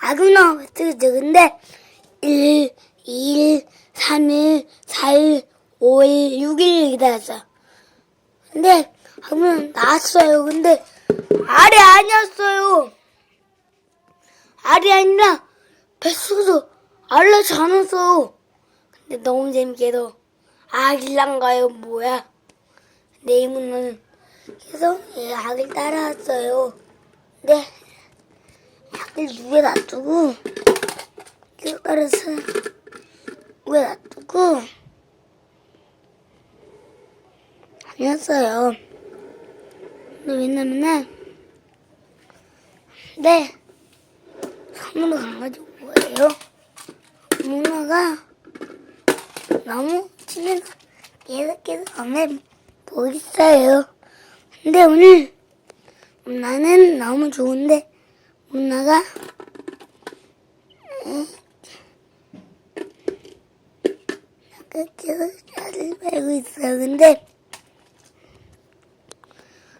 아그나 베스트 근데 1, 2일, 3일, 4일, 5일, 6일 기다렸어요. 근데 그러면 나왔어요. 근데 알이 아니었어요. 알이 아니라 뱃속에서 알을 잡았어요. 근데 너무 재밌게도 알이란가요 뭐야? 내 이모는 계속 이 악을 따라왔어요. 근 누에 놔두고 계속 따라서 왜 놔두고 아니었어요. 근데 왜냐면은 네 선물을 가가지고 뭐예요? 누나가 너무 집에서 계속 계속 밤에 보고 있어요. 근데 오늘 나는 너무 좋은데 누나가 계속 자를 말고 있어요. 근데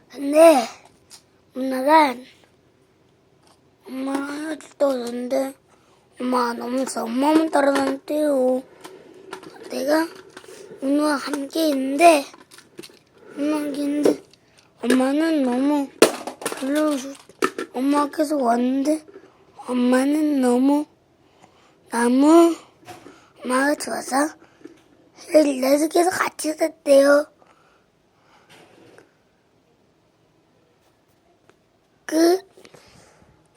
근데 누나가 엄마랑 헤어질 때 오는데 엄마가 너무 서 엄마만 따라다녔대요. 내가 누나와 함께 있는데 누나가 있는데 엄마는 너무 별로 엄마가 계속 왔는데 엄마는 너무 너무 엄마가 좋아서 그래서 계속 같이 있었대요. 그